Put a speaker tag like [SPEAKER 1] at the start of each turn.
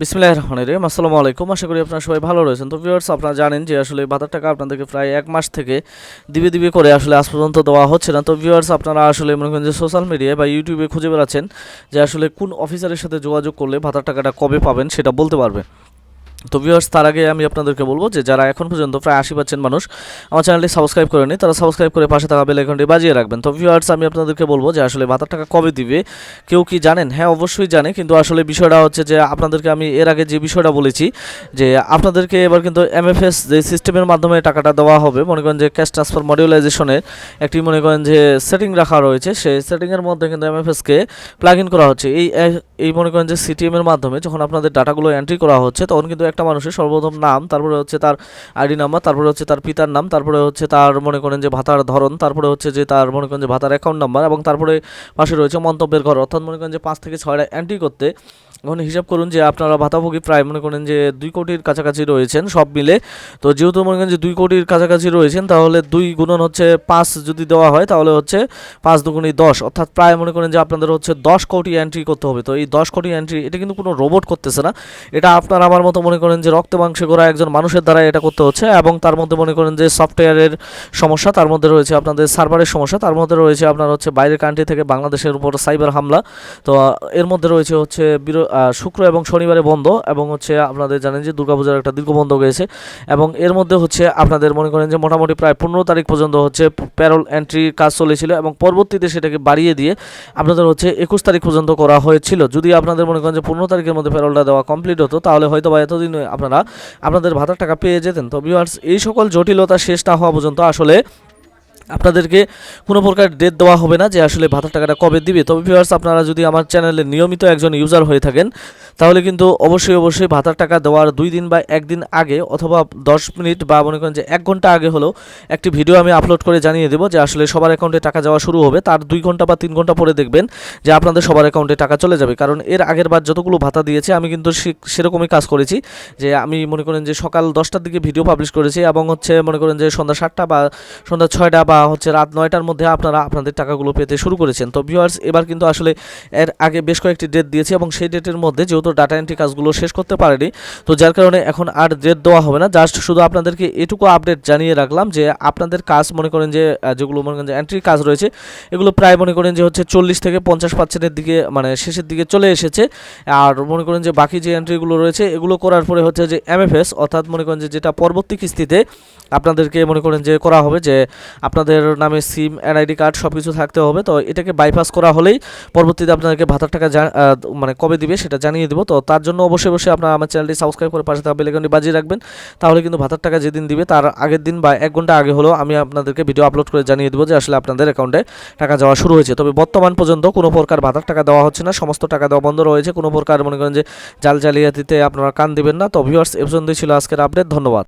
[SPEAKER 1] বিসমিল্লাহ রহমান রহিম। আসসালামু আলাইকুম। আশা করি আপনারা সবাই ভালো রয়েছেন। তো ভিউয়ার্স আপনারা জানেন যে আসলে ভাতার টাকা আপনাদেরকে প্রায় এক মাস থেকে দিবে দিবে করে আসলে আজ পর্যন্ত দেওয়া হচ্ছে না। তো ভিউয়ার্স আপনারা আসলে মনে করেন যে সোশ্যাল মিডিয়ায় বা ইউটিউবে খুঁজে বেড়াচ্ছেন যে আসলে কোন অফিসারের সাথে যোগাযোগ করলে ভাতার টাকাটা কবে পাবেন সেটা বলতে পারবে তো ভিউয়ার্স তার আগে আমি আপনাদেরকে বলব যে যারা এখন পর্যন্ত প্রায় আশি পার্সেন্ট মানুষ আমার চ্যানেলটি সাবস্ক্রাইব করেনি, তারা সাবস্ক্রাইব করে পাশে থাকা বেল আইকনটি বাজিয়ে রাখবেন। তো ভিউয়ার্স আমি আপনাদেরকে বলব যে আসলে ভাতার টাকা কবে দিবে, কেউ কি জানেন? হ্যাঁ অবশ্যই জানে, কিন্তু আসলে বিষয়টা হচ্ছে যে আপনাদেরকে আমি এর আগে যে বিষয়টা বলেছি, যে আপনাদেরকে এবার কিন্তু এমএফএস যে সিস্টেমের মাধ্যমে টাকাটা দেওয়া হবে, মনে করেন যে ক্যাশ ট্রান্সফার মডিউলাইজেশনের একটি মনে করেন যে সেটিং রাখা রয়েছে, সেই সেটিংয়ের মধ্যে কিন্তু এমএফএসকে প্লাগ ইন করা হচ্ছে। এই এই মনে করেন যে সিটিএমের মাধ্যমে যখন আপনাদের ডাটাগুলো এন্ট্রি করা হচ্ছে, তখন কিন্তু একটা মানুষের সর্বপ্রথম নাম, তারপরে হচ্ছে তার আইডি নাম্বার, তারপরে হচ্ছে তার পিতার নাম, তারপরে হচ্ছে তার মনে করেন যে ভাতার ধরন, তারপরে হচ্ছে যে তার মনে করেন যে ভাতার অ্যাকাউন্ট নাম্বার এবং তারপরে পাশে রয়েছে মন্তব্যের ঘর। অর্থাৎ মনে করেন যে পাঁচ থেকে ছয়টা এন্ট্রি করতে এখন হিসাব করুন যে আপনারা ভাতাভোগী প্রায় মনে করেন যে দুই কোটির কাছাকাছি রয়েছেন সব মিলে। তো যেহেতু মনে করেন যে দুই কোটির কাছাকাছি রয়েছেন, তাহলে দুই গুণন হচ্ছে পাঁচ যদি দেওয়া হয়, তাহলে হচ্ছে পাঁচ দুগুণই দশ। অর্থাৎ প্রায় মনে করেন যে আপনাদের হচ্ছে দশ কোটি এন্ট্রি করতে হবে। তো এই দশ কোটি এন্ট্রি এটা কিন্তু কোনো রোবট করতেছে না। এটা আপনার আমার মতো মনে করেন যে রক্ত মাংসে করা একজন মানুষের দ্বারা এটা করতে হচ্ছে এবং তার মধ্যে মনে করেন যে সফটওয়্যারের সমস্যা, তার মধ্যে রয়েছে আপনাদের সার্ভারের সমস্যা, তার মধ্যে রয়েছে আপনার হচ্ছে বাইরের কান্ট্রি থেকে বাংলাদেশের উপর সাইবার হামলা। তো এর মধ্যে রয়েছে হচ্ছে শুক্র এবং শনিবারে বন্ধ এবং হচ্ছে আপনাদের জানেন যে দুর্গাপূজার একটা দীর্ঘ বন্ধ গেছে এবং এর মধ্যে হচ্ছে আপনাদের মনে করেন যে মোটামুটি প্রায় পনেরো তারিখ পর্যন্ত হচ্ছে প্যারোল এন্ট্রির কাজ চলেছিল এবং পরবর্তীতে সেটাকে বাড়িয়ে দিয়ে আপনাদের হচ্ছে একুশ তারিখ পর্যন্ত করা হয়েছিল। যদি আপনাদের মনে করেন যে পনেরো তারিখের মধ্যে প্যারোলটা দেওয়া কমপ্লিট হতো, তাহলে হয়তো বা এতদিন আপনারা আপনাদের ভাতার টাকা পেয়ে যেতেন। তো ভিউয়ার্স এই সকল জটিলতা শেষ না হওয়া পর্যন্ত আসলে আপনাদেরকে কোনো প্রকার ডেট দেওয়া হবে না যে আসলে ভাতার টাকাটা কবে দিবে। তবে ভিউয়ার্স আপনারা যদি আমার চ্যানেলে নিয়মিত একজন ইউজার হয়ে থাকেন, তাহলে কিন্তু অবশ্যই অবশ্যই ভাতার টাকা দেওয়ার দুই দিন বা একদিন আগে অথবা দশ মিনিট বা মনে করেন যে এক ঘণ্টা আগে হলেও একটি ভিডিও আমি আপলোড করে জানিয়ে দেবো যে আসলে সবার অ্যাকাউন্টে টাকা যাওয়া শুরু হবে। তার দুই ঘণ্টা বা তিন ঘণ্টা পরে দেখবেন যে আপনাদের সবার অ্যাকাউন্টে টাকা চলে যাবে। কারণ এর আগের বার যতগুলো ভাতা দিয়েছে, আমি কিন্তু সেরকমই কাজ করেছি যে আমি মনে করেন যে সকাল দশটার দিকে ভিডিও পাবলিশ করেছি এবং হচ্ছে মনে করেন যে সন্ধ্যা সাতটা বা সন্ধ্যা ছয়টা বা হচ্ছে রাত নয়টার মধ্যে আপনারা আপনাদের টাকাগুলো পেতে শুরু করেছেন। তো ভিউয়ার্স এবার কিন্তু আসলে এর আগে বেশ কয়েকটি ডেট দিয়েছি এবং সেই ডেটের মধ্যে যেহেতু ডাটা এন্ট্রি কাজগুলো শেষ করতে পারেনি, তো যার কারণে এখন আর ডেট দেওয়া হবে না। জাস্ট শুধু আপনাদেরকে এটুকু আপডেট জানিয়ে রাখলাম যে আপনাদের কাজ মনে করেন যে যেগুলো মনে করেন যে এন্ট্রি কাজ রয়েছে, এগুলো প্রায় মনে করেন যে হচ্ছে চল্লিশ থেকে পঞ্চাশ পার্সেন্টের দিকে মানে শেষের দিকে চলে এসেছে। আর মনে করেন যে বাকি যে এন্ট্রিগুলো রয়েছে, এগুলো করার পরে হচ্ছে যে এমএফএস অর্থাৎ মনে করেন যে যেটা পরবর্তী কিস্তিতে আপনাদেরকে মনে করেন যে করা হবে যে আপনাদের নামে সিম, এনআইডি কার্ড সব কিছু থাকতে হবে। তো এটাকে বাইপাস করা হলেই পরবর্তীতে আপনাদেরকে ভাতার টাকা মানে কবে দিবে সেটা জানিয়ে দেবো। তো তার জন্য অবশ্যই অবশ্যই আপনারা আমার চ্যানেলটি সাবস্ক্রাইব করে পাশে থাকা বেলেকনটি বাজিয়ে রাখবেন। তাহলে কিন্তু ভাতার টাকা যেদিন দিবে তার আগের দিন বা এক ঘণ্টা আগে হলেও আমি আপনাদেরকে ভিডিও আপলোড করে জানিয়ে দেবো যে আসলে আপনাদের অ্যাকাউন্টে টাকা যাওয়া শুরু হয়েছে। তবে বর্তমান পর্যন্ত কোনো প্রকার ভাতার টাকা দেওয়া হচ্ছে না। সমস্ত টাকা দেওয়া বন্ধ রয়েছে। কোনো প্রকার মনে করেন যে জাল জালিয়াতিতে আপনারা কান দিবেন না। তো ভিউয়ার্স এ পর্যন্তই ছিল আজকের আপডেট ধন্যবাদ।